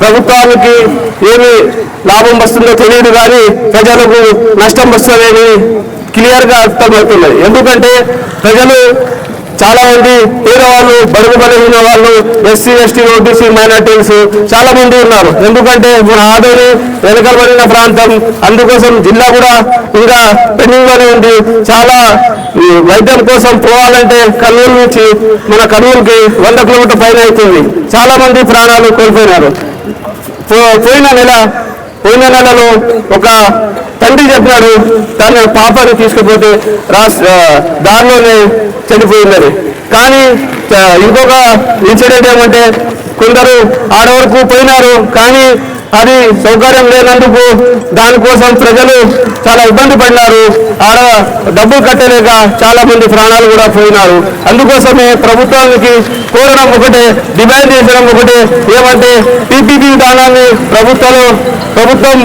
ప్రభుత్వానికి ఏమి లాభం వస్తుందో తెలియదు కానీ ప్రజలకు నష్టం వస్తుందని క్లియర్గా అర్థమవుతున్నది. ఎందుకంటే ప్రజలు చాలా మంది పేదవాళ్ళు బడుగు బలహీన వాళ్ళు ఎస్సీ ఎస్టీ ఓబీసీ మైనార్టీస్ చాలా మంది ఉన్నారు. ఎందుకంటే మన ఆదోని వెనుకబడిన ప్రాంతం అందుకోసం జిల్లా కూడా ఇంకా పెండింగ్లోనే ఉంది. చాలా వైద్యం కోసం పోవాలంటే కర్నూలు నుంచి మన కర్నూలుకి వంద కిలోమీటర్ పైన అవుతుంది. చాలా మంది ప్రాణాలు కోల్పోయినారు. పోయిన నెల పోయిన నెలలో ఒక తండ్రి చెప్పినాడు తన పాపని తీసుకుపోతే రాస్ దారిలోనే చనిపోయిందని కానీ ఇంకొక ఇన్సిడెంట్ ఏమంటే కొందరు ఆడ వరకు పోయినారు కానీ అది సౌకర్యం లేనందుకు దానికోసం ప్రజలు చాలా ఇబ్బంది పడినారు. ఆడ డబ్బులు కట్టలేక చాలా మంది ప్రాణాలు కూడా పోయినారు. అందుకోసమే ప్రభుత్వానికి కోరడం ఒకటే డిమాండ్ చేసడం ఒకటే. ఏమంటే టీపీపీ విధానాన్ని ప్రభుత్వం ప్రభుత్వం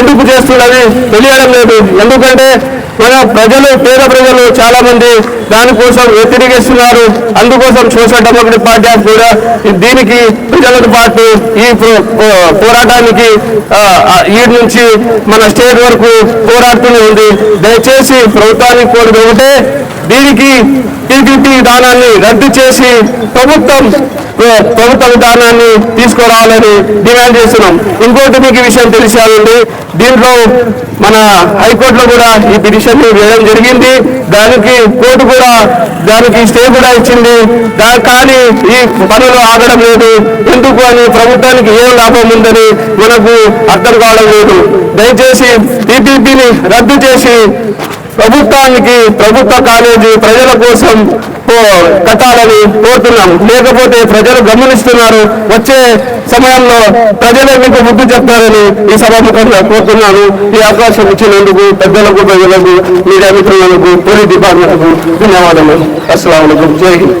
ఎందుకు చేస్తున్నది తెలియడం లేదు. ఎందుకంటే మన ప్రజలు పేద ప్రజలు చాలా మంది దానికోసం వ్యతిరేకిస్తున్నారు. అందుకోసం సోషల్ డెమోక్రటిక్ పార్టీ ఆఫ్ కూడా దీనికి ప్రజలతో పాటు ఈ పోరాటానికి ఈ నుంచి మన స్టేట్ వరకు పోరాడుతూనే ఉంది. దయచేసి ప్రభుత్వానికి కోరిక ఒకటే దీనికి టీడీపీ విధానాన్ని రద్దు చేసి ప్రభుత్వం ప్రభుత్వ విధానాన్ని తీసుకురావాలని డిమాండ్ చేస్తున్నాం. ఇంకోటి మీకు విషయం తెలిసానండి దీంట్లో మన హైకోర్టులో కూడా ఈ పిటిషన్ వేయడం జరిగింది. దానికి కోర్టు కూడా దానికి స్టే కూడా ఇచ్చింది. దా- కానీ ఈ పనులు ఆగడం లేదు. ఎందుకు అని ప్రభుత్వానికి ఏం లాభం ఉందని మనకు అర్థం కావడం లేదు. దయచేసి టీపీపీని రద్దు చేసి ప్రభుత్వానికి ప్రభుత్వ కాలేజీ ప్రజల కోసం కట్టాలని కోరుతున్నాం. లేకపోతే ప్రజలు గమనిస్తున్నారు. వచ్చే సమయంలో ప్రజలే మీకు బుద్ధి చెప్తారని ఈ సభాముఖంగా కోరుతున్నాను. ఈ అవకాశం ఇచ్చినందుకు పెద్దలకు ప్రజలకు మీడియా మిత్రులకు పోలీస్ డిపార్ట్మెంట్కు ధన్యవాదాలు అస్సలం జై హింద్.